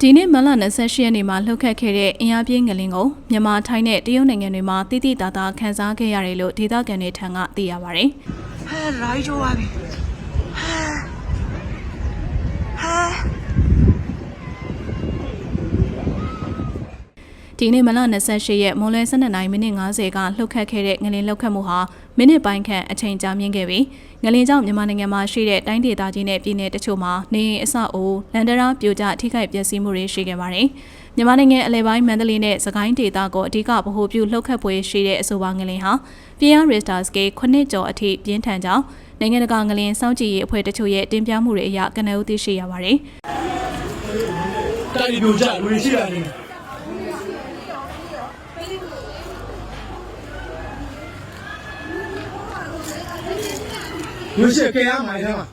ဒီနေ့မလ28ရက်နေ့မှာလှုပ်ခတ်ခဲ့တဲ့အင်အားပြင်းငလင်ကိုမြန်မာထိုင်းနဲ့တရုတ်နိုင်ငံတွေမှာတိတိတသာခန်းစားခဲ့ရတယ်လို့ဒေသခံတွေထံကသိရပါဗျ။ဟဲရိုက်တော့ပါပြီဟဲဟဲ ဒီနေ့မလ28ရက်မွန်လွဲ12နိုင်မိနစ်50ကလှုပ်ခတ်ခဲ့တဲ့ငလင်လှုပ်ခတ်မှုဟာမိနစ်ပိုင်းခန့်အချိန်ကြာမြင့်ခဲ့ပြီးငလင်ကြောင့်မြန်မာနိုင်ငံမှာရှိတဲ့တိုင်းဒေသကြီးနဲ့ပြည်내တချို့မှာနေအိမ်အဆောက်အဦလန်ဒရာပြိုကျထိခိုက်ပျက်စီးမှုတွေရှိခဲ့ပါတယ်။မြန်မာနိုင်ငံအလဲပိုင်းမန္တလေးနဲ့စကိုင်းဒေသကိုအဓိကဗဟိုပြုလှုပ်ခတ်ပွဲရှိတဲ့အဆိုပါငလင်ဟာပြည်ရရစ်တာစကေ9ကျော်အထိပြင်းထန်ကြောင်းနိုင်ငံတကာငလင်စောင့်ကြည့်ရေးအဖွဲ့တချို့ရဲ့တင်ပြမှုတွေအရကနအူးသိရှိရပါတယ်။တိုက်ဒီပြိုကျလူတွေရှိလာနေတယ် လူရှိကဲရမိုင်ထဲမှာ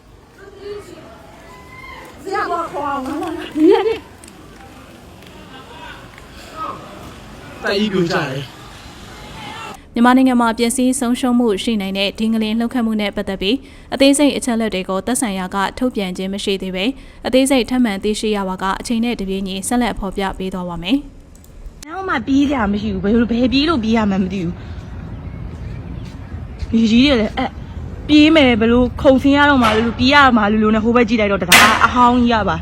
တိုက်ဒီပြိုကျတယ်မြန်မာနိုင်ငံမှာပျက်စီးဆုံးရှုံးမှုရှိနိုင်တဲ့ဒီငလင်လှုပ်ခတ်မှုနဲ့ပတ်သက်ပြီးအသေးစိတ်အချက်အလက်တွေကိုသက်ဆိုင်ရာကထုတ်ပြန်ခြင်းမရှိသေးပဲအသေးစိတ်ထပ်မံသိရှိရပါကအချိန်နဲ့တပြေးညီဆက်လက်ဖော်ပြပေးသွားပါမယ်နောက်မှပြီးကြမရှိဘူးဘယ်လိုဘယ်ပြီးလို့ပြီးရမှန်းမသိဘူးဒီကြီးတွေလည်းအဲ့ ပြေးမယ်ဘယ်လိုခုံဆင်းရတော့မှလို့ပြီးရမှာလို့လို့နဲ့ဟိုဘက်ကြည့်လိုက်တော့တရားအဟောင်းကြီးရပါ